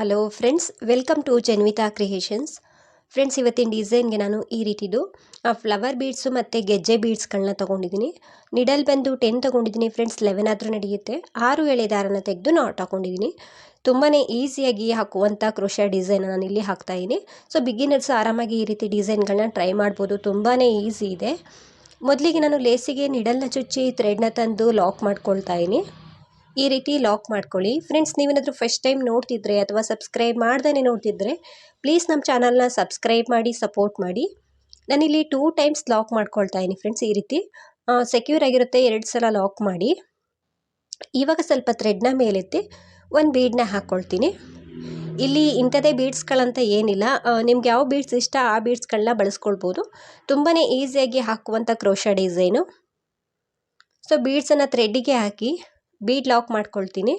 Hello friends welcome to Janvitha creations friends ಇವತ್ತಿನ ಡಿಸೈನ್ಗೆ ನಾನು ಈ ರೀತಿದು ಫ್ಲವರ್ ಬೀಡ್ಸು ಮತ್ತು ಗೆಜ್ಜೆ ಬೀಡ್ಸ್ಗಳನ್ನ ತೊಗೊಂಡಿದ್ದೀನಿ. ನಿಡಲ್ ಬಂದು ಟೆನ್ ತೊಗೊಂಡಿದ್ದೀನಿ ಫ್ರೆಂಡ್ಸ್ ಲೆವೆನ್ ಆದರೂ ನಡೆಯುತ್ತೆ. ಆರು ಎಳೆ ದಾರನ ತೆಗೆದು ನಾಟ್ ಹಾಕೊಂಡಿದ್ದೀನಿ ತುಂಬಾ ಈಸಿಯಾಗಿ ಹಾಕುವಂಥ ಕ್ರೋಶ ಡಿಸೈನ್ ನಾನು ಇಲ್ಲಿ ಹಾಕ್ತಾಯಿದ್ದೀನಿ ಸೊ ಬಿಗಿನರ್ಸ್ ಆರಾಮಾಗಿ ಈ ರೀತಿ ಡಿಸೈನ್ಗಳನ್ನ ಟ್ರೈ ಮಾಡ್ಬೋದು. ತುಂಬಾ ಈಸಿ ಇದೆ. ಮೊದಲಿಗೆ ನಾನು ಲೇಸಿಗೆ ನಿಡಲ್ನ ಚುಚ್ಚಿ ಥ್ರೆಡ್ನ ತಂದು ಲಾಕ್ ಮಾಡ್ಕೊಳ್ತಾ ಇದ್ದೀನಿ. ಈ ರೀತಿ ಲಾಕ್ ಮಾಡ್ಕೊಳ್ಳಿ. ಫ್ರೆಂಡ್ಸ್ ನೀವೇನಾದರೂ ಫಸ್ಟ್ ಟೈಮ್ ನೋಡ್ತಿದ್ರೆ ಅಥವಾ ಸಬ್ಸ್ಕ್ರೈಬ್ ಮಾಡ್ದೇ ನೋಡ್ತಿದ್ರೆ ಪ್ಲೀಸ್ ನಮ್ಮ ಚಾನಲ್ನ ಸಬ್ಸ್ಕ್ರೈಬ್ ಮಾಡಿ ಸಪೋರ್ಟ್ ಮಾಡಿ. ನಾನಿಲ್ಲಿ ಟೂ ಟೈಮ್ಸ್ ಲಾಕ್ ಮಾಡ್ಕೊಳ್ತಾ ಇದ್ದೀನಿ ಫ್ರೆಂಡ್ಸ್ ಈ ರೀತಿ. ಸೆಕ್ಯೂರ್ ಆಗಿರುತ್ತೆ, ಎರಡು ಸಲ ಲಾಕ್ ಮಾಡಿ. ಇವಾಗ ಸ್ವಲ್ಪ ಥ್ರೆಡ್ನ ಮೇಲೆತ್ತಿ ಒಂದು ಬೀಡನ್ನ ಹಾಕ್ಕೊಳ್ತೀನಿ ಇಲ್ಲಿ ಇಂಥದೇ ಬೀಡ್ಸ್ಗಳಂತ ಏನಿಲ್ಲ. ನಿಮ್ಗೆ ಯಾವ ಬೀಡ್ಸ್ ಇಷ್ಟ ಆ ಬೀಡ್ಸ್ಗಳನ್ನ ಬಳಸ್ಕೊಳ್ಬೋದು. ತುಂಬಾ ಈಸಿಯಾಗಿ ಹಾಕುವಂಥ ಕ್ರೋಶ ಡಿಸೈನು ಸೊ ಬೀಡ್ಸನ್ನು ಥ್ರೆಡ್ಡಿಗೆ ಹಾಕಿ ಬೀಡ್ ಲಾಕ್ ಮಾಡ್ಕೊಳ್ತೀನಿ.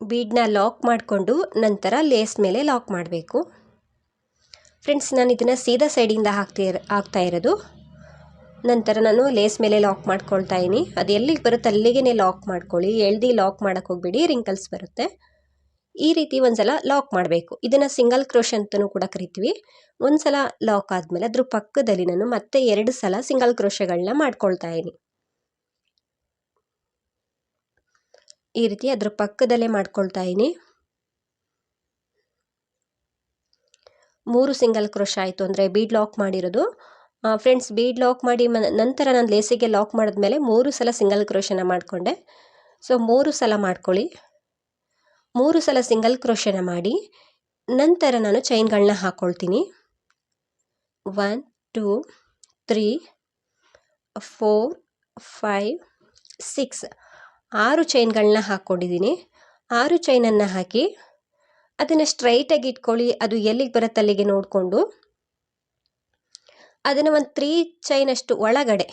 ಬೀಡನ್ನ ಲಾಕ್ ಮಾಡಿಕೊಂಡು ನಂತರ ಲೇಸ್ ಮೇಲೆ ಲಾಕ್ ಮಾಡಬೇಕು. ಫ್ರೆಂಡ್ಸ್, ನಾನು ಇದನ್ನು ಸೀದಾ ಸೈಡಿಂದ ಹಾಕ್ತಿ, ಹಾಕ್ತಾ ಇರೋದು. ನಂತರ ನಾನು ಲೇಸ್ ಮೇಲೆ ಲಾಕ್ ಮಾಡ್ಕೊಳ್ತಾ ಇದ್ದೀನಿ. ಅದು ಎಲ್ಲಿಗೆ ಬರುತ್ತೆ ಅಲ್ಲಿಗೆ ಲಾಕ್ ಮಾಡ್ಕೊಳ್ಳಿ. ಎಳ್ದು ಲಾಕ್ ಮಾಡೋಕ್ಕೆ ಹೋಗ್ಬೇಡಿ ರಿಂಕಲ್ಸ್ ಬರುತ್ತೆ. ಈ ರೀತಿ ಒಂದ್ಸಲ ಲಾಕ್ ಮಾಡಬೇಕು. ಇದನ್ನು ಸಿಂಗಲ್ ಕ್ರೋಶ್ ಅಂತಲೂ ಕೂಡ ಕರಿತೀವಿ. ಒಂದು ಸಲ ಲಾಕ್ ಆದಮೇಲೆ ಅದ್ರ ಪಕ್ಕದಲ್ಲಿ ನಾನು ಮತ್ತೆ ಎರಡು ಸಲ ಸಿಂಗಲ್ ಕ್ರೋಶಗಳನ್ನ ಮಾಡ್ಕೊಳ್ತಾ ಇದ್ದೀನಿ. ಈ ರೀತಿ ಅದ್ರ ಪಕ್ಕದಲ್ಲೇ ಮಾಡ್ಕೊಳ್ತಾ ಇದ್ದೀನಿ. ಮೂರು ಸಿಂಗಲ್ ಕ್ರೋಶ ಆಯಿತು ಅಂದರೆ ಬೀಡ್ ಲಾಕ್ ಮಾಡಿರೋದು. ಫ್ರೆಂಡ್ಸ್, ಬೀಡ್ ಲಾಕ್ ಮಾಡಿ ನಂತರ ನಾನು ಲೇಸಿಗೆ ಲಾಕ್ ಮಾಡಿದ್ಮೇಲೆ ಮೂರು ಸಲ ಸಿಂಗಲ್ ಕ್ರೋಶನ ಮಾಡಿಕೊಂಡೆ. ಸೊ, ಮೂರು ಸಲ ಮಾಡ್ಕೊಳ್ಳಿ. ಮೂರು ಸಲ ಸಿಂಗಲ್ ಕ್ರೋಶನ ಮಾಡಿ, ನಂತರ ನಾನು ಚೈನ್ಗಳನ್ನ ಹಾಕ್ಕೊಳ್ತೀನಿ one, two, three, four, five, six. ಆರು ಚೈನ್ಗಳನ್ನ ಹಾಕ್ಕೊಂಡಿದ್ದೀನಿ. ಆರು ಚೈನನ್ನು ಹಾಕಿ ಅದನ್ನು ಸ್ಟ್ರೈಟಾಗಿ ಇಟ್ಕೊಳ್ಳಿ. ಅದು ಎಲ್ಲಿಗೆ ಬರುತ್ತೆ ಅಲ್ಲಿಗೆ ನೋಡಿಕೊಂಡು. ಅದನ್ನು ಒಂದು ತ್ರೀ ಚೈನಷ್ಟು ಒಳಗಡೆ,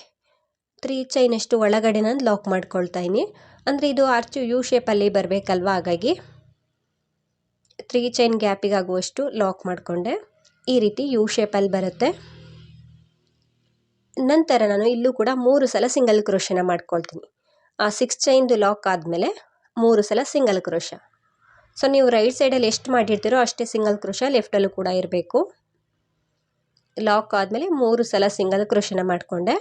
ತ್ರೀ ಚೈನಷ್ಟು ಒಳಗಡೆ ನಾನು ಲಾಕ್ ಮಾಡ್ಕೊಳ್ತಾ ಇದ್ದೀನಿ. ಅಂದರೆ ಇದು ಆರ್ಚು ಯು ಶೇಪಲ್ಲಿ ಬರಬೇಕಲ್ವ? ಹಾಗಾಗಿ ತ್ರೀ ಚೈನ್ ಗ್ಯಾಪಿಗಾಗುವಷ್ಟು ಲಾಕ್ ಮಾಡಿಕೊಂಡೆ. ಈ ರೀತಿ ಯು ಶೇಪಲ್ಲಿ ಬರುತ್ತೆ. ನಂತರ ನಾನು ಇಲ್ಲೂ ಕೂಡ ಮೂರು ಸಲ ಸಿಂಗಲ್ ಕ್ರೋಶನ ಮಾಡ್ಕೊಳ್ತೀನಿ. ಆ ಸಿಕ್ಸ್ ಚೈನ್ದು ಲಾಕ್ ಆದಮೇಲೆ ಮೂರು ಸಲ ಸಿಂಗಲ್ ಕ್ರೋಶ ಸೊ ನೀವು ರೈಟ್ ಸೈಡಲ್ಲಿ ಎಷ್ಟು ಮಾಡಿರ್ತೀರೋ ಅಷ್ಟೇ ಸಿಂಗಲ್ ಕ್ರೋಶ ಲೆಫ್ಟಲ್ಲೂ ಕೂಡ ಇರಬೇಕು. ಲಾಕ್ ಆದಮೇಲೆ ಮೂರು ಸಲ ಸಿಂಗಲ್ ಕ್ರೋಶನ ಮಾಡಿಕೊಂಡೆ.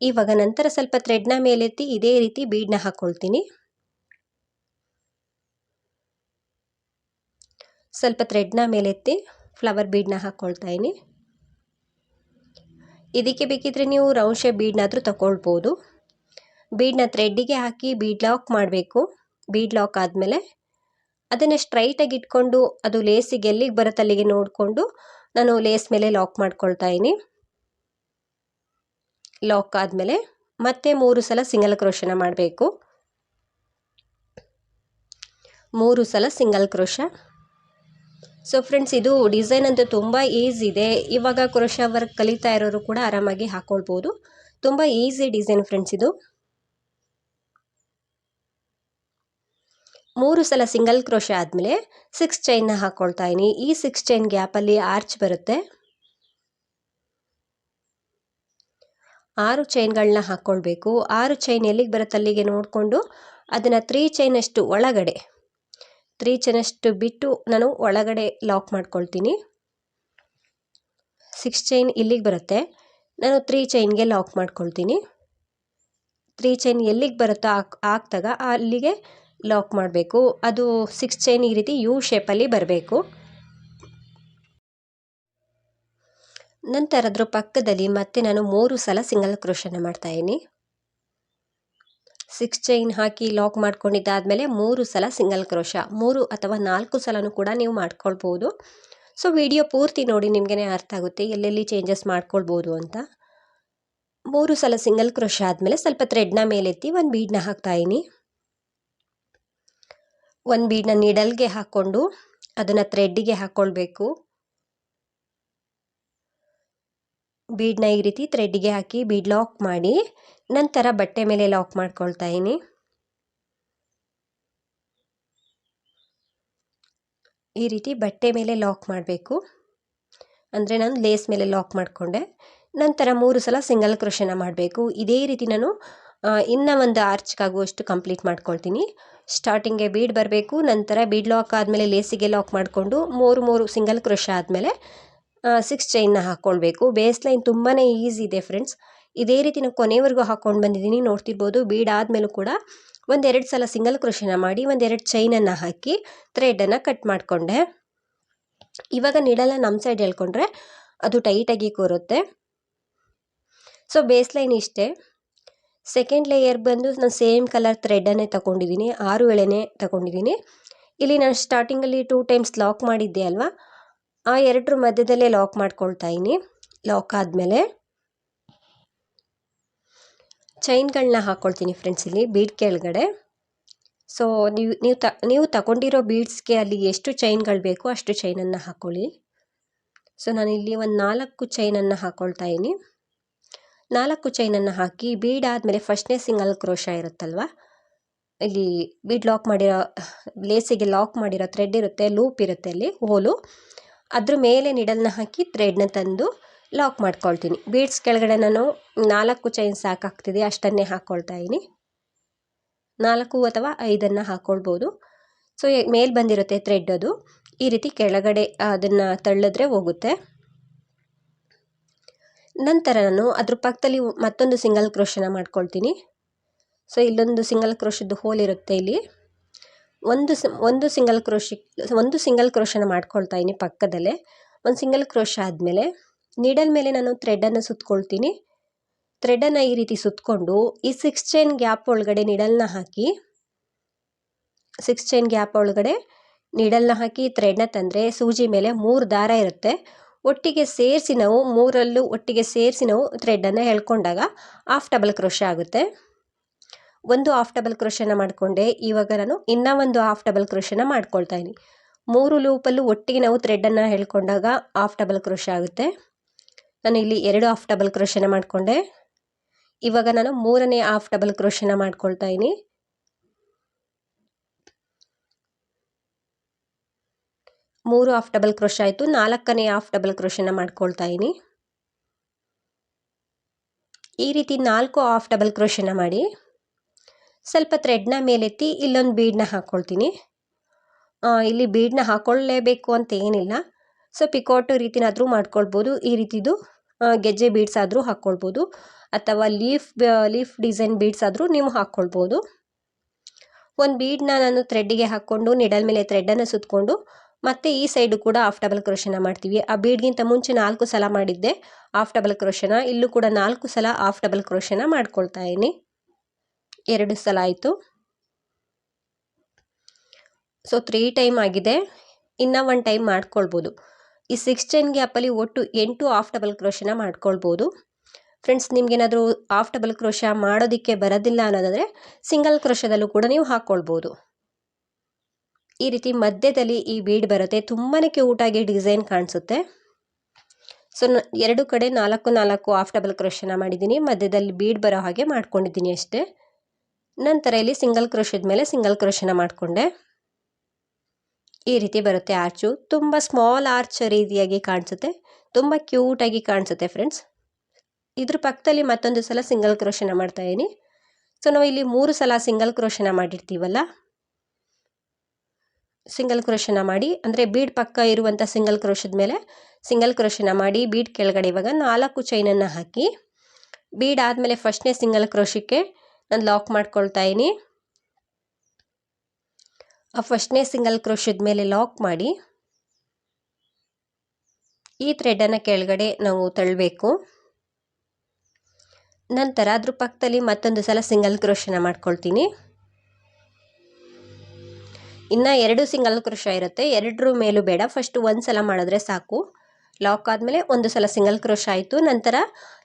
ಇವಾಗ ನಂತರ ಸ್ವಲ್ಪ ಥ್ರೆಡ್ನ ಮೇಲೆತ್ತಿ ಇದೇ ರೀತಿ ಬೀಡ್ನ ಹಾಕ್ಕೊಳ್ತೀನಿ ಸ್ವಲ್ಪ ಥ್ರೆಡ್ನ ಮೇಲೆತ್ತಿ ಫ್ಲವರ್ ಬೀಡ್ನ ಹಾಕ್ಕೊಳ್ತಾ ಇದ್ದೀನಿ. ಇದಕ್ಕೆ ಬೇಕಿದ್ರೆ ನೀವು ರೌಂಡ್ ಶೇಪ್ ಬೀಡ್ನಾದರೂ ತಗೊಳ್ಬೋದು ಬೀಡನ್ನ ಥ್ರೆಡ್ಡಿಗೆ ಹಾಕಿ ಬೀಡ್ ಲಾಕ್ ಮಾಡಬೇಕು. ಬೀಡ್ ಲಾಕ್ ಆದಮೇಲೆ ಅದನ್ನು ಸ್ಟ್ರೈಟಾಗಿ ಇಟ್ಕೊಂಡು ಅದು ಲೇಸಿಗೆ ಎಲ್ಲಿಗೆ ಬರುತ್ತೆ ಅಲ್ಲಿಗೆ ನೋಡಿಕೊಂಡು ನಾನು ಲೇಸ್ ಮೇಲೆ ಲಾಕ್ ಮಾಡ್ಕೊಳ್ತಾ ಇದ್ದೀನಿ. ಲಾಕ್ ಆದಮೇಲೆ ಮತ್ತೆ ಮೂರು ಸಲ ಸಿಂಗಲ್ ಕ್ರೋಶನ ಮಾಡಬೇಕು. ಮೂರು ಸಲ ಸಿಂಗಲ್ ಕ್ರೋಶ ಸೊ ಫ್ರೆಂಡ್ಸ್ ಇದು ಡಿಸೈನ್ ಅಂತೂ ತುಂಬ ಈಸಿ ಇದೆ. ಇವಾಗ ಕ್ರೋಶ ವರ್ಕ್ ಕಲಿತಾ ಇರೋರು ಕೂಡ ಆರಾಮಾಗಿ ಹಾಕ್ಕೊಳ್ಬೋದು ತುಂಬ ಈಸಿ ಡಿಸೈನ್ ಫ್ರೆಂಡ್ಸ್ ಇದು. ಮೂರು ಸಲ ಸಿಂಗಲ್ ಕ್ರೋಶ ಆದಮೇಲೆ ಸಿಕ್ಸ್ ಚೈನ್ನ ಹಾಕ್ಕೊಳ್ತಾ ಇದ್ದೀನಿ. ಈ ಸಿಕ್ಸ್ ಚೈನ್ ಗ್ಯಾಪಲ್ಲಿ ಆರ್ಚ್ ಬರುತ್ತೆ. ಆರು ಚೈನ್ಗಳನ್ನ ಹಾಕ್ಕೊಳ್ಬೇಕು ಆರು ಚೈನ್ ಎಲ್ಲಿಗೆ ಬರುತ್ತೆ ಅಲ್ಲಿಗೆ ನೋಡಿಕೊಂಡು ಅದನ್ನು ತ್ರೀ ಚೈನಷ್ಟು ಒಳಗಡೆ. ತ್ರೀ ಚೈನಷ್ಟು ಬಿಟ್ಟು ನಾನು ಒಳಗಡೆ ಲಾಕ್ ಮಾಡ್ಕೊಳ್ತೀನಿ. ಸಿಕ್ಸ್ ಚೈನ್ ಇಲ್ಲಿಗೆ ಬರುತ್ತೆ. ನಾನು ತ್ರೀ ಚೈನ್ಗೆ ಲಾಕ್ ಮಾಡ್ಕೊಳ್ತೀನಿ. ತ್ರೀ ಚೈನ್ ಎಲ್ಲಿಗೆ ಬರುತ್ತೋ ಹಾಕ್ ಅಲ್ಲಿಗೆ ಲಾಕ್ ಮಾಡಬೇಕು. ಅದು ಸಿಕ್ಸ್ ಚೈನ್ ಈ ರೀತಿ ಯು ಶೇಪಲ್ಲಿ ಬರಬೇಕು. ನಂತರ ಅದ್ರ ಪಕ್ಕದಲ್ಲಿ ಮತ್ತೆ ನಾನು ಮೂರು ಸಲ ಸಿಂಗಲ್ ಕ್ರೋಶನ ಮಾಡ್ತಾಯಿದ್ದೀನಿ ಸಿಕ್ಸ್ ಚೈನ್ ಹಾಕಿ ಲಾಕ್ ಮಾಡ್ಕೊಂಡಿದ್ದಾದಮೇಲೆ ಮೂರು ಸಲ ಸಿಂಗಲ್ ಕ್ರೋಶ ಮೂರು ಅಥವಾ ನಾಲ್ಕು ಸಲನೂ ಕೂಡ ನೀವು ಮಾಡ್ಕೊಳ್ಬೋದು. ಸೊ ವಿಡಿಯೋ ಪೂರ್ತಿ ನೋಡಿ ನಿಮಗೇ ಅರ್ಥ ಆಗುತ್ತೆ ಎಲ್ಲೆಲ್ಲಿ ಚೇಂಜಸ್ ಮಾಡ್ಕೊಳ್ಬೋದು ಅಂತ. ಮೂರು ಸಲ ಸಿಂಗಲ್ ಕ್ರೋಶ ಆದಮೇಲೆ ಸ್ವಲ್ಪ ಥ್ರೆಡ್ನ ಮೇಲೆತ್ತಿ ಒಂದು ಬೀಡನ್ನ ಹಾಕ್ತಾಯಿದ್ದೀನಿ ಒಂದು ಬೀಡನ್ನ ನೀಡಲ್ಗೆ ಹಾಕ್ಕೊಂಡು ಅದನ್ನು ಥ್ರೆಡ್ಡಿಗೆ ಹಾಕ್ಕೊಳ್ಬೇಕು ಬೀಡನ್ನ ಈ ರೀತಿ ಥ್ರೆಡ್ಡಿಗೆ ಹಾಕಿ ಬೀಡ್ ಲಾಕ್ ಮಾಡಿ ನಂತರ ಬಟ್ಟೆ ಮೇಲೆ ಲಾಕ್ ಮಾಡ್ಕೊಳ್ತಾ ಇದ್ದೀನಿ ಈ ರೀತಿ ಬಟ್ಟೆ ಮೇಲೆ ಲಾಕ್ ಮಾಡಬೇಕು. ಅಂದರೆ ನಾನು ಲೇಸ್ ಮೇಲೆ ಲಾಕ್ ಮಾಡಿಕೊಂಡೆ. ನಂತರ ಮೂರು ಸಲ ಸಿಂಗಲ್ ಕ್ರೋಶನ ಮಾಡಬೇಕು. ಇದೇ ರೀತಿ ನಾನು ಇನ್ನು ಒಂದು ಆರ್ಚ್ಗಾಗುವಷ್ಟು ಕಂಪ್ಲೀಟ್ ಮಾಡ್ಕೊಳ್ತೀನಿ. ಸ್ಟಾರ್ಟಿಂಗ್ಗೆ ಬೀಡ್ ಬರಬೇಕು, ನಂತರ ಬೀಡ್ ಲಾಕ್ ಆದಮೇಲೆ ಲೇಸಿಗೆ ಲಾಕ್ ಮಾಡಿಕೊಂಡು ಮೂರು ಮೂರು ಸಿಂಗಲ್ ಕ್ರೋಶ ಆದಮೇಲೆ ಸಿಕ್ಸ್ ಚೈನ್ನ ಹಾಕ್ಕೊಳ್ಬೇಕು. ಬೇಸ್ ಲೈನ್ ತುಂಬಾ ಈಸಿ ಇದೆ ಫ್ರೆಂಡ್ಸ್. ಇದೇ ರೀತಿ ನಾವು ಕೊನೆವರೆಗೂ ಹಾಕ್ಕೊಂಡು ಬಂದಿದ್ದೀನಿ, ನೋಡ್ತಿರ್ಬೋದು. ಬೀಡ್ ಆದಮೇಲೂ ಕೂಡ ಒಂದೆರಡು ಸಲ ಸಿಂಗಲ್ ಕ್ರೋಶನ ಮಾಡಿ ಒಂದೆರಡು ಚೈನನ್ನು ಹಾಕಿ ಥ್ರೆಡನ್ನು ಕಟ್ ಮಾಡಿಕೊಂಡೆ. ಇವಾಗ ನೀಡಲ್ಲ ನಮ್ಮ ಸೈಡ್ ಹೇಳ್ಕೊಂಡ್ರೆ ಅದು ಟೈಟಾಗಿ ಕೂರುತ್ತೆ. ಸೊ ಬೇಸ್ ಲೈನ್ ಇಷ್ಟೇ. ಸೆಕೆಂಡ್ ಲೇಯರ್ ಬಂದು ನಾನು ಸೇಮ್ ಕಲರ್ ಥ್ರೆಡನ್ನೇ ತಗೊಂಡಿದ್ದೀನಿ ಆರು ಎಳೆನೇ ತಗೊಂಡಿದ್ದೀನಿ ಇಲ್ಲಿ ನಾನು ಸ್ಟಾರ್ಟಿಂಗಲ್ಲಿ ಟೂ ಟೈಮ್ಸ್ ಲಾಕ್ ಮಾಡಿದ್ದೆ ಅಲ್ವಾ? ಆ ಎರಡರ ಮಧ್ಯದಲ್ಲೇ ಲಾಕ್ ಮಾಡ್ಕೊಳ್ತಾ ಇದ್ದೀನಿ. ಲಾಕ್ ಆದಮೇಲೆ ಚೈನ್ಗಳನ್ನ ಹಾಕ್ಕೊಳ್ತೀನಿ ಫ್ರೆಂಡ್ಸ್ ಇಲ್ಲಿ ಬೀಡ್ ಕೆಳಗಡೆ. ಸೊ ನೀವು ನೀವು ತ, ನೀವು ತಗೊಂಡಿರೋ ಬೀಡ್ಸ್ಗೆ ಅಲ್ಲಿ ಎಷ್ಟು ಚೈನ್ಗಳು ಬೇಕೋ ಅಷ್ಟು ಚೈನನ್ನು ಹಾಕ್ಕೊಳ್ಳಿ ಸೊ ನಾನಿಲ್ಲಿ ಒಂದು ನಾಲ್ಕು ಚೈನನ್ನು ಹಾಕ್ಕೊಳ್ತಾ ಇದ್ದೀನಿ. ನಾಲ್ಕು ಚೈನನ್ನು ಹಾಕಿ ಬೀಡ್ ಆದಮೇಲೆ ಫಸ್ಟ್ನೇ ಸಿಂಗಲ್ ಕ್ರೋಶ ಇರುತ್ತಲ್ವ? ಇಲ್ಲಿ ಬೀಡ್ ಲಾಕ್ ಮಾಡಿರೋ ಲೇಸಿಗೆ ಲಾಕ್ ಮಾಡಿರೋ ಥ್ರೆಡ್ ಇರುತ್ತೆ ಲೂಪ್ ಇರುತ್ತೆ ಅಲ್ಲಿ, ಹೋಲು. ಅದ್ರ ಮೇಲೆ ನಿಡಲ್ನ ಹಾಕಿ ಥ್ರೆಡ್ನ ತಂದು ಲಾಕ್ ಮಾಡ್ಕೊಳ್ತೀನಿ. ಬೀಡ್ಸ್ ಕೆಳಗಡೆ ನಾನು ನಾಲ್ಕು ಚೈನ್ ಸಾಕಾಗ್ತಿದೆ, ಅಷ್ಟನ್ನೇ ಹಾಕ್ಕೊಳ್ತಾ ಇದ್ದೀನಿ ನಾಲ್ಕು ಅಥವಾ ಐದನ್ನು ಹಾಕ್ಕೊಳ್ಬೋದು ಸೊ ಮೇಲೆ ಬಂದಿರುತ್ತೆ ಥ್ರೆಡ್ ಅದು. ಈ ರೀತಿ ಕೆಳಗಡೆ ಅದನ್ನು ತಳ್ಳಿದ್ರೆ ಹೋಗುತ್ತೆ. ನಂತರ ನಾನು ಅದ್ರ ಪಕ್ಕದಲ್ಲಿ ಮತ್ತೊಂದು ಸಿಂಗಲ್ ಕ್ರೋಶನ ಮಾಡ್ಕೊಳ್ತೀನಿ. ಸೊ ಇಲ್ಲೊಂದು ಸಿಂಗಲ್ ಕ್ರೋಶದ್ದು ಹೋಲ್ ಇರುತ್ತೆ ಇಲ್ಲಿ. ಒಂದು ಒಂದು ಸಿಂಗಲ್ ಕ್ರೋಶಿ ಒಂದು ಸಿಂಗಲ್ ಕ್ರೋಶನ ಮಾಡ್ಕೊಳ್ತಾ ಇದ್ದೀನಿ ಪಕ್ಕದಲ್ಲೇ. ಒಂದು ಸಿಂಗಲ್ ಕ್ರೋಶ ಆದಮೇಲೆ ನೀಡಲ್ ಮೇಲೆ ನಾನು ಥ್ರೆಡನ್ನು ಸುತ್ಕೊಳ್ತೀನಿ. ಥ್ರೆಡನ್ನು ಈ ರೀತಿ ಸುತ್ತಕೊಂಡು ಈ ಸಿಕ್ಸ್ ಚೈನ್ ಗ್ಯಾಪ್ ಒಳಗಡೆ ನೀಡಲ್ನ ಹಾಕಿ ಸಿಕ್ಸ್ ಚೈನ್ ಗ್ಯಾಪ್ ಒಳಗಡೆ ನೀಡಲ್ನ ಹಾಕಿ ಥ್ರೆಡ್ನ ತಂದರೆ ಸೂಜಿ ಮೇಲೆ ಮೂರು ದಾರ ಇರುತ್ತೆ. ಒಟ್ಟಿಗೆ ಸೇರಿಸಿ ನಾವು ಮೂರಲ್ಲೂ ಒಟ್ಟಿಗೆ ಸೇರಿಸಿ ನಾವು ಥ್ರೆಡನ್ನು ಎಳ್ಕೊಂಡಾಗ ಆಫ್ ಡಬಲ್ ಕ್ರೋಶ ಆಗುತ್ತೆ. ಒಂದು ಆಫ್ ಡಬಲ್ ಕ್ರೋಶನ ಮಾಡಿಕೊಂಡೆ, ಇವಾಗ ನಾನು ಇನ್ನೂ ಒಂದು ಆಫ್ ಡಬಲ್ ಕ್ರೋಶನ ಮಾಡ್ಕೊಳ್ತಾ ಇದ್ದೀನಿ ಮೂರು ಲೂಪಲ್ಲೂ ಒಟ್ಟಿಗೆ ನಾವು ಥ್ರೆಡನ್ನು ಹೇಳ್ಕೊಂಡಾಗ ಆಫ್ ಡಬಲ್ ಕ್ರೋಶ ಆಗುತ್ತೆ. ನಾನು ಇಲ್ಲಿ ಎರಡು ಆಫ್ ಡಬಲ್ ಕ್ರೋಶನ ಮಾಡಿಕೊಂಡೆ. ಇವಾಗ ನಾನು ಮೂರನೇ ಆಫ್ ಡಬಲ್ ಕ್ರೋಶನ ಮಾಡ್ಕೊಳ್ತಾ ಇದ್ದೀನಿ ಮೂರು ಆಫ್ ಡಬಲ್ ಕ್ರೋಶ ಆಯಿತು. ನಾಲ್ಕನೇ ಆಫ್ ಡಬಲ್ ಕ್ರೋಶನ ಮಾಡ್ಕೊಳ್ತಾ ಇದ್ದೀನಿ ಈ ರೀತಿ ನಾಲ್ಕು ಆಫ್ ಡಬಲ್ ಕ್ರೋಶನ ಮಾಡಿ ಸ್ವಲ್ಪ ಥ್ರೆಡ್ನ ಮೇಲೆತ್ತಿ ಇಲ್ಲೊಂದು ಬೀಡನ್ನ ಹಾಕ್ಕೊಳ್ತೀನಿ ಇಲ್ಲಿ ಬೀಡನ್ನ ಹಾಕ್ಕೊಳ್ಳೇಬೇಕು ಅಂತ ಏನಿಲ್ಲ. ಸೊ ಪಿಕೋಟು ರೀತಿನಾದರೂ ಮಾಡ್ಕೊಳ್ಬೋದು. ಈ ರೀತಿದು ಗೆಜ್ಜೆ ಬೀಡ್ಸ್ ಆದರೂ ಹಾಕ್ಕೊಳ್ಬೋದು ಅಥವಾ ಲೀಫ್ ಲೀಫ್ ಡಿಸೈನ್ ಬೀಡ್ಸ್ ಆದರೂ ನೀವು ಹಾಕ್ಕೊಳ್ಬೋದು ಒಂದು ಬೀಡನ್ನ ನಾನು ಥ್ರೆಡ್ಡಿಗೆ ಹಾಕ್ಕೊಂಡು ನಿಡಲ್ ಮೇಲೆ ಥ್ರೆಡ್ಡನ್ನು ಸುತ್ತಕೊಂಡು ಮತ್ತು ಈ ಸೈಡು ಕೂಡ ಆಫ್ ಡಬಲ್ ಕ್ರೋಶನ ಮಾಡ್ತೀವಿ. ಆ ಬೀಡ್ಗಿಂತ ಮುಂಚೆ ನಾಲ್ಕು ಸಲ ಮಾಡಿದ್ದೆ ಆಫ್ ಡಬಲ್ ಕ್ರೋಶನ ಇಲ್ಲೂ ಕೂಡ ನಾಲ್ಕು ಸಲ ಆಫ್ ಡಬಲ್ ಕ್ರೋಶನ ಮಾಡ್ಕೊಳ್ತಾ ಇದ್ದೀನಿ. ಎರಡು ಸಲ ಆಯಿತು. ಸೊ ತ್ರೀ ಟೈಮ್ ಆಗಿದೆ. ಇನ್ನ ಒನ್ ಟೈಮ್ ಮಾಡ್ಕೊಳ್ಬೋದು. ಈ ಸಿಕ್ಸ್ ಚೈನ್ ಗ್ಯಾಪಲ್ಲಿ ಒಟ್ಟು ಎಂಟು ಆಫ್ ಡಬಲ್ ಕ್ರೋಶನ ಮಾಡ್ಕೊಳ್ಬೋದು. ಫ್ರೆಂಡ್ಸ್ ನಿಮಗೇನಾದರೂ ಆಫ್ ಡಬಲ್ ಕ್ರೋಶ ಮಾಡೋದಕ್ಕೆ ಬರೋದಿಲ್ಲ ಅನ್ನೋದಾದರೆ ಸಿಂಗಲ್ ಕ್ರೋಶದಲ್ಲೂ ಕೂಡ ನೀವು ಹಾಕ್ಕೊಳ್ಬೋದು ಈ ರೀತಿ ಮಧ್ಯದಲ್ಲಿ ಈ ಬೀಡ್ ಬರುತ್ತೆ. ತುಂಬಾ ಕ್ಯೂಟಾಗಿ ಡಿಸೈನ್ ಕಾಣಿಸುತ್ತೆ. ಸೊ ಎರಡು ಕಡೆ ನಾಲ್ಕು ನಾಲ್ಕು ಆಫ್ ಡಬಲ್ ಕ್ರೋಶನ ಮಾಡಿದ್ದೀನಿ. ಮಧ್ಯದಲ್ಲಿ ಬೀಡ್ ಬರೋ ಹಾಗೆ ಮಾಡ್ಕೊಂಡಿದ್ದೀನಿ ಅಷ್ಟೇ. ನಂತರ ಇಲ್ಲಿ ಸಿಂಗಲ್ ಕ್ರೋಶದ ಮೇಲೆ ಸಿಂಗಲ್ ಕ್ರೋಶನ ಮಾಡಿಕೊಂಡೆ. ಈ ರೀತಿ ಬರುತ್ತೆ ಆರ್ಚು ತುಂಬ ಸ್ಮಾಲ್ ಆರ್ಚ್ ರೀತಿಯಾಗಿ ಕಾಣಿಸುತ್ತೆ. ತುಂಬ ಕ್ಯೂಟಾಗಿ ಕಾಣಿಸುತ್ತೆ ಫ್ರೆಂಡ್ಸ್ ಇದ್ರ ಪಕ್ಕದಲ್ಲಿ ಮತ್ತೊಂದು ಸಲ ಸಿಂಗಲ್ ಕ್ರೋಶನ ಮಾಡ್ತಾ ಇದ್ದೀನಿ ಸೊ ನಾವು ಇಲ್ಲಿ ಮೂರು ಸಲ ಸಿಂಗಲ್ ಕ್ರೋಶನ ಮಾಡಿರ್ತೀವಲ್ಲ? ಸಿಂಗಲ್ ಕ್ರೋಶನ ಮಾಡಿ, ಅಂದರೆ ಬೀಡ್ ಪಕ್ಕ ಇರುವಂಥ ಸಿಂಗಲ್ ಕ್ರೋಶದ ಮೇಲೆ ಸಿಂಗಲ್ ಕ್ರೋಶನ ಮಾಡಿ ಬೀಡ್ ಕೆಳಗಡೆ ಇವಾಗ ನಾಲ್ಕು ಚೈನನ್ನು ಹಾಕಿ, ಬೀಡ್ ಆದಮೇಲೆ ಫಸ್ಟ್ನೇ ಸಿಂಗಲ್ ಕ್ರೋಶಕ್ಕೆ ನಾನು ಲಾಕ್ ಮಾಡ್ಕೊಳ್ತಾ ಇದ್ದೀನಿ ಆ ಫಸ್ಟ್ನೇ ಸಿಂಗಲ್ ಕ್ರೋಶದ ಮೇಲೆ ಲಾಕ್ ಮಾಡಿ, ಈ ಥ್ರೆಡನ್ನು ಕೆಳಗಡೆ ನಾವು ತಳ್ಳಬೇಕು ನಂತರ ಅದ್ರ ಪಕ್ಕದಲ್ಲಿ ಮತ್ತೊಂದು ಸಲ ಸಿಂಗಲ್ ಕ್ರೋಶನ ಮಾಡ್ಕೊಳ್ತೀನಿ. ಇನ್ನು ಎರಡು ಸಿಂಗಲ್ ಕ್ರೋಶ ಇರುತ್ತೆ ಎರಡರ ಮೇಲೂ ಬೇಡ. ಫಸ್ಟ್ ಒಂದು ಸಲ ಮಾಡಿದ್ರೆ ಸಾಕು. ಲಾಕ್ ಆದಮೇಲೆ ಒಂದು ಸಲ ಸಿಂಗಲ್ ಕ್ರೋಶ ಆಯಿತು. ನಂತರ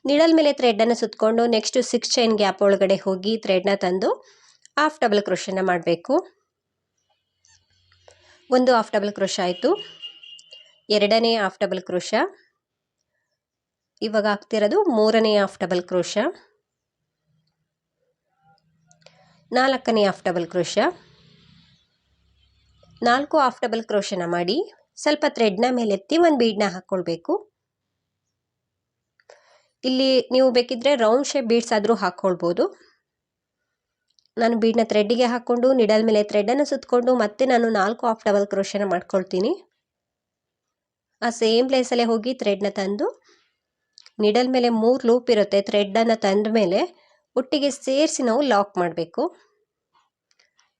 ನಿಡಲ್ ಮೇಲೆ ಥ್ರೆಡನ್ನು ಸುತ್ತಕೊಂಡು ನೆಕ್ಸ್ಟು ಸಿಕ್ಸ್ ಚೈನ್ ಗ್ಯಾಪ್ ಒಳಗಡೆ ಹೋಗಿ ಥ್ರೆಡ್ನ ತಂದು ಹಾಫ್ ಡಬಲ್ ಕ್ರೋಶನ ಮಾಡಬೇಕು. ಒಂದು ಹಾಫ್ ಡಬಲ್ ಕ್ರೋಶ ಆಯಿತು. ಎರಡನೇ ಹಾಫ್ ಡಬಲ್ ಕ್ರೋಶ ಇವಾಗ ಆಗ್ತಿರೋದು ಮೂರನೇ ಹಾಫ್ ಡಬಲ್ ಕ್ರೋಶ ನಾಲ್ಕನೇ ಹಾಫ್ ಡಬಲ್ ಕ್ರೋಶ ನಾಲ್ಕು ಹಾಫ್ ಡಬಲ್ ಕ್ರೋಶನ ಮಾಡಿ, ಸ್ವಲ್ಪ ಥ್ರೆಡ್ನ ಮೇಲೆತ್ತಿ ಒಂದು ಬೀಡ್ನ ಹಾಕ್ಕೊಳ್ಬೇಕು ಇಲ್ಲಿ ನೀವು ಬೇಕಿದ್ರೆ ರೌಂಡ್ ಶೇಪ್ ಬೀಡ್ಸ್ ಆದರೂ ಹಾಕ್ಕೊಳ್ಬೋದು ನಾನು ಬೀಡ್ನ ಥ್ರೆಡ್ಡಿಗೆ ಹಾಕ್ಕೊಂಡು, ನಿಡಲ್ ಮೇಲೆ ಥ್ರೆಡ್ಡನ್ನು ಸುತ್ತಕೊಂಡು ಮತ್ತೆ ನಾನು ನಾಲ್ಕು ಆಫ್ ಡಬಲ್ ಕ್ರೋಶನ ಮಾಡ್ಕೊಳ್ತೀನಿ. ಆ ಸೇಮ್ ಪ್ಲೇಸಲ್ಲೇ ಹೋಗಿ ಥ್ರೆಡ್ನ ತಂದು, ನಿಡಲ್ ಮೇಲೆ ಮೂರು ಲೂಪ್ ಇರುತ್ತೆ ಥ್ರೆಡ್ಡನ್ನು ತಂದ ಮೇಲೆ ಒಟ್ಟಿಗೆ ಸೇರಿಸಿ ನಾವು ಲಾಕ್ ಮಾಡಬೇಕು.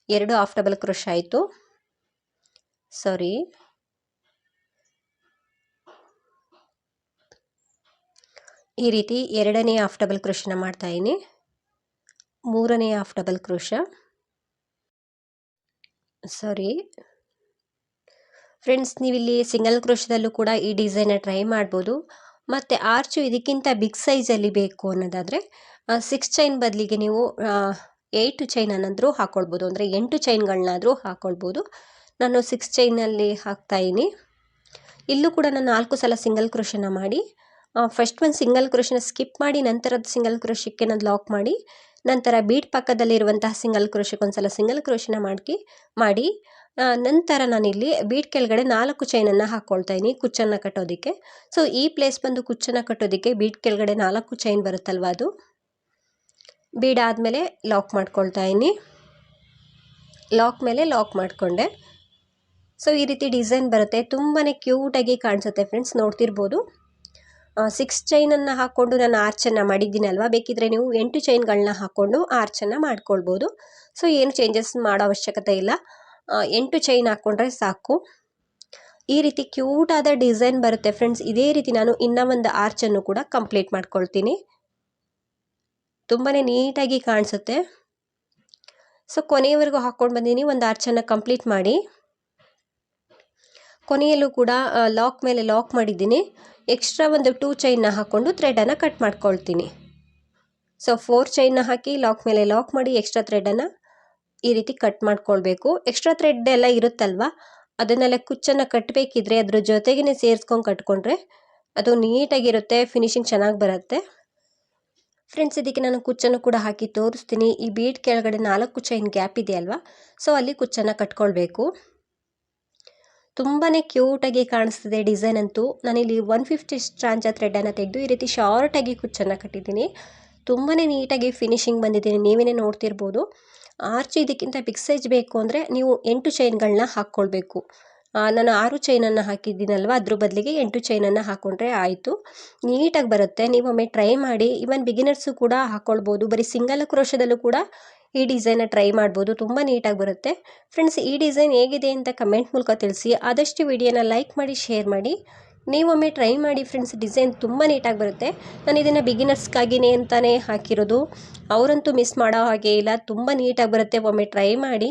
ಎರಡು ಆಫ್ ಡಬಲ್ ಕ್ರೋಶ ಆಯಿತು. ಸಾರಿ. ಈ ರೀತಿ ಎರಡನೇ ಆಫ್ ಡಬಲ್ ಕ್ರೋಶನ ಮಾಡ್ತಾ ಇದ್ದೀನಿ. ಮೂರನೇ ಆಫ್ ಡಬಲ್ ಕ್ರೋಶ ಸಾರಿ. ಫ್ರೆಂಡ್ಸ್ ನೀವಿಲ್ಲಿ ಸಿಂಗಲ್ ಕ್ರೋಶದಲ್ಲೂ ಕೂಡ ಈ ಡಿಸೈನ ಟ್ರೈ ಮಾಡ್ಬೋದು. ಮತ್ತು ಆರ್ಚು ಇದಕ್ಕಿಂತ ಬಿಗ್ ಸೈಜಲ್ಲಿ ಬೇಕು ಅನ್ನೋದಾದರೆ ಸಿಕ್ಸ್ ಚೈನ್ ಬದಲಿಗೆ ನೀವು ಏಯ್ಟು ಚೈನ್ ಅನ್ನಾದರೂ ಹಾಕ್ಕೊಳ್ಬೋದು ಅಂದರೆ ಎಂಟು ಚೈನ್ಗಳನ್ನಾದರೂ ಹಾಕ್ಕೊಳ್ಬೋದು ನಾನು ಸಿಕ್ಸ್ ಚೈನಲ್ಲಿ ಹಾಕ್ತಾಯಿನಿ ಇಲ್ಲೂ ಕೂಡ ನಾನು ನಾಲ್ಕು ಸಲ ಸಿಂಗಲ್ ಕ್ರೋಶನ ಮಾಡಿ. ಫಸ್ಟ್ ಒಂದು ಸಿಂಗಲ್ ಕ್ರೋಶನ ಸ್ಕಿಪ್ ಮಾಡಿ, ನಂತರದ ಸಿಂಗಲ್ ಕ್ರೋಶಕ್ಕೆ ನಾನು ಲಾಕ್ ಮಾಡಿ, ನಂತರ ಬೀಟ್ ಪಕ್ಕದಲ್ಲಿರುವಂತಹ ಸಿಂಗಲ್ ಕ್ರೋಶಕ್ಕೆ ಒಂದು ಸಲ ಸಿಂಗಲ್ ಕ್ರೋಶನ ಮಾಡಿ ಮಾಡಿ ನಂತರ ನಾನಿಲ್ಲಿ ಬೀಟ್ ಕೆಳಗಡೆ ನಾಲ್ಕು ಚೈನನ್ನು ಹಾಕ್ಕೊಳ್ತಾ ಇದ್ದೀನಿ ಕುಚ್ಚನ್ನು ಕಟ್ಟೋದಕ್ಕೆ. ಸೊ ಈ ಪ್ಲೇಸ್ ಬಂದು ಕುಚ್ಚನ್ನು ಕಟ್ಟೋದಕ್ಕೆ ಬೀಟ್ ಕೆಳಗಡೆ ನಾಲ್ಕು ಚೈನ್ ಬರುತ್ತಲ್ವ ಅದು? ಬೀಡ್ ಆದಮೇಲೆ ಲಾಕ್ ಮಾಡ್ಕೊಳ್ತಾ ಇದ್ದೀನಿ. ಲಾಕ್ ಮೇಲೆ ಲಾಕ್ ಮಾಡಿಕೊಂಡೆ. ಸೊ ಈ ರೀತಿ ಡಿಸೈನ್ ಬರುತ್ತೆ. ತುಂಬಾ ಕ್ಯೂಟಾಗಿ ಕಾಣಿಸುತ್ತೆ ಫ್ರೆಂಡ್ಸ್ ನೋಡ್ತಿರ್ಬೋದು. ಸಿಕ್ಸ್ ಚೈನನ್ನು ಹಾಕ್ಕೊಂಡು ನಾನು ಆರ್ಚನ್ನು ಮಾಡಿದ್ದೀನಲ್ವ ಬೇಕಿದ್ರೆ ನೀವು ಎಂಟು ಚೈನ್ಗಳನ್ನ ಹಾಕ್ಕೊಂಡು ಆರ್ಚನ್ನು ಮಾಡ್ಕೊಳ್ಬೋದು. ಸೊ ಏನು ಚೇಂಜಸ್ ಮಾಡೋ ಅವಶ್ಯಕತೆ ಇಲ್ಲ. ಎಂಟು ಚೈನ್ ಹಾಕ್ಕೊಂಡ್ರೆ ಸಾಕು. ಈ ರೀತಿ ಕ್ಯೂಟಾದ ಡಿಸೈನ್ ಬರುತ್ತೆ ಫ್ರೆಂಡ್ಸ್ ಇದೇ ರೀತಿ ನಾನು ಇನ್ನೂ ಒಂದು ಆರ್ಚನ್ನು ಕೂಡ ಕಂಪ್ಲೀಟ್ ಮಾಡ್ಕೊಳ್ತೀನಿ. ತುಂಬಾ ನೀಟಾಗಿ ಕಾಣಿಸುತ್ತೆ. ಸೊ ಕೊನೆಯವರೆಗೂ ಹಾಕ್ಕೊಂಡು ಬಂದೀನಿ ಒಂದು ಆರ್ಚನ್ನು ಕಂಪ್ಲೀಟ್ ಮಾಡಿ. ಕೊನೆಯಲ್ಲೂ ಕೂಡ ಲಾಕ್ ಮೇಲೆ ಲಾಕ್ ಮಾಡಿದ್ದೀನಿ. ಎಕ್ಸ್ಟ್ರಾ ಒಂದು ಟೂ ಚೈನ್ನ ಹಾಕ್ಕೊಂಡು ಥ್ರೆಡನ್ನು ಕಟ್ ಮಾಡ್ಕೊಳ್ತೀನಿ. ಸೊ ಫೋರ್ ಚೈನ್ನ ಹಾಕಿ ಲಾಕ್ ಮೇಲೆ ಲಾಕ್ ಮಾಡಿ ಎಕ್ಸ್ಟ್ರಾ ಥ್ರೆಡನ್ನು ಈ ರೀತಿ ಕಟ್ ಮಾಡ್ಕೊಳ್ಬೇಕು. ಎಕ್ಸ್ಟ್ರಾ ಥ್ರೆಡ್ ಎಲ್ಲ ಇರುತ್ತಲ್ವ? ಅದನ್ನೆಲ್ಲ ಕುಚ್ಚನ್ನು ಕಟ್ಟಬೇಕಿದ್ರೆ ಅದ್ರ ಜೊತೆಗೇ ಸೇರಿಸ್ಕೊಂಡು ಕಟ್ಕೊಂಡ್ರೆ ಅದು ನೀಟಾಗಿರುತ್ತೆ ಫಿನಿಶಿಂಗ್ ಚೆನ್ನಾಗಿ ಬರುತ್ತೆ. ಫ್ರೆಂಡ್ಸ್ ಇದಕ್ಕೆ ನಾನು ಕುಚ್ಚನ್ನು ಕೂಡ ಹಾಕಿ ತೋರಿಸ್ತೀನಿ. ಈ ಬೀಟ್ ಕೆಳಗಡೆ ನಾಲ್ಕು ಚೈನ್ ಗ್ಯಾಪ್ ಇದೆ ಅಲ್ವಾ? ಸೊ ಅಲ್ಲಿ ಕುಚ್ಚನ್ನು ಕಟ್ಕೊಳ್ಬೇಕು. ತುಂಬಾ ಕ್ಯೂಟಾಗಿ ಕಾಣಿಸ್ತಿದೆ ಡಿಸೈನ್ ಅಂತೂ. ನಾನಿಲ್ಲಿ ಒನ್ ಫಿಫ್ಟಿ ಸ್ಟ್ರಾಂಜ ಥ್ರೆಡನ್ನು ತೆಗೆದು ಈ ರೀತಿ ಶಾರ್ಟಾಗಿ ಕುಚ್ಚನ್ನು ಕಟ್ಟಿದ್ದೀನಿ. ತುಂಬಾ ನೀಟಾಗಿ ಫಿನಿಶಿಂಗ್ ಬಂದಿದ್ದೀನಿ. ನೀವೇ ನೋಡ್ತಿರ್ಬೋದು. ಆರ್ಚ್ ಇದಕ್ಕಿಂತ ಬಿಗ್ ಸೈಜ್ ಬೇಕು ಅಂದರೆ ನೀವು ಎಂಟು ಚೈನ್ಗಳನ್ನ ಹಾಕ್ಕೊಳ್ಬೇಕು. ನಾನು ಆರು ಚೈನನ್ನು ಹಾಕಿದ್ದೀನಲ್ವ? ಅದ್ರ ಬದಲಿಗೆ ಎಂಟು ಚೈನನ್ನು ಹಾಕ್ಕೊಂಡ್ರೆ ಆಯಿತು. ನೀಟಾಗಿ ಬರುತ್ತೆ. ನೀವೊಮ್ಮೆ ಟ್ರೈ ಮಾಡಿ. ಈವನ್ ಬಿಗಿನರ್ಸು ಕೂಡ ಹಾಕ್ಕೊಳ್ಬೋದು ಬರೀ ಸಿಂಗಲ್ ಕ್ರೋಶದಲ್ಲೂ ಕೂಡ ಈ ಡಿಸೈನ ಟ್ರೈ ಮಾಡ್ಬೋದು. ತುಂಬ ನೀಟಾಗಿ ಬರುತ್ತೆ. ಫ್ರೆಂಡ್ಸ್ ಈ ಡಿಸೈನ್ ಹೇಗಿದೆ ಅಂತ ಕಮೆಂಟ್ ಮೂಲಕ ತಿಳಿಸಿ. ಆದಷ್ಟು ವಿಡಿಯೋನ ಲೈಕ್ ಮಾಡಿ ಶೇರ್ ಮಾಡಿ. ನೀವೊಮ್ಮೆ ಟ್ರೈ ಮಾಡಿ ಫ್ರೆಂಡ್ಸ್ ಡಿಸೈನ್ ತುಂಬ ನೀಟಾಗಿ ಬರುತ್ತೆ. ನಾನು ಇದನ್ನು ಬಿಗಿನರ್ಸ್ಗಾಗಿನೇ ಅಂತಲೇ ಹಾಕಿರೋದು. ಅವರಂತೂ ಮಿಸ್ ಮಾಡೋ ಹಾಗೆ ಇಲ್ಲ. ತುಂಬ ನೀಟಾಗಿ ಬರುತ್ತೆ. ಒಮ್ಮೆ ಟ್ರೈ ಮಾಡಿ.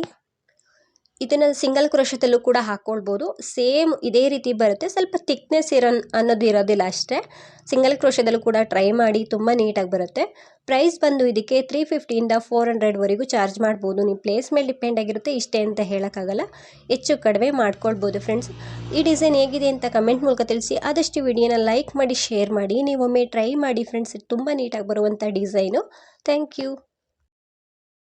ಇದನ್ನು ಸಿಂಗಲ್ ಕ್ರೋಶದಲ್ಲೂ ಕೂಡ ಹಾಕ್ಕೊಳ್ಬೋದು ಸೇಮ್ ಇದೇ ರೀತಿ ಬರುತ್ತೆ. ಸ್ವಲ್ಪ ತಿಕ್ನೆಸ್ ಇರೋ ಅನ್ನೋದು ಇರೋದಿಲ್ಲ ಅಷ್ಟೇ. ಸಿಂಗಲ್ ಕ್ರೋಶದಲ್ಲೂ ಕೂಡ ಟ್ರೈ ಮಾಡಿ ತುಂಬ ನೀಟಾಗಿ ಬರುತ್ತೆ. ಪ್ರೈಸ್ ಬಂದು ಇದಕ್ಕೆ ತ್ರೀ ಫಿಫ್ಟಿಯಿಂದ ಫೋರ್ ಹಂಡ್ರೆಡ್ವರೆಗೂ ಚಾರ್ಜ್ ಮಾಡ್ಬೋದು. ನೀವು ಪ್ಲೇಸ್ ಮೇಲೆ ಡಿಪೆಂಡ್ ಆಗಿರುತ್ತೆ, ಇಷ್ಟೇ ಅಂತ ಹೇಳೋಕ್ಕಾಗಲ್ಲ. ಹೆಚ್ಚು ಕಡಿಮೆ ಮಾಡ್ಕೊಳ್ಬೋದು ಫ್ರೆಂಡ್ಸ್ ಈ ಡಿಸೈನ್ ಹೇಗಿದೆ ಅಂತ ಕಮೆಂಟ್ ಮೂಲಕ ತಿಳಿಸಿ. ಆದಷ್ಟು ವಿಡಿಯೋನ ಲೈಕ್ ಮಾಡಿ ಶೇರ್ ಮಾಡಿ. ನೀವೊಮ್ಮೆ ಟ್ರೈ ಮಾಡಿ ಫ್ರೆಂಡ್ಸ್ ತುಂಬ ನೀಟಾಗಿ ಬರುವಂಥ ಡಿಸೈನು ಥ್ಯಾಂಕ್ ಯು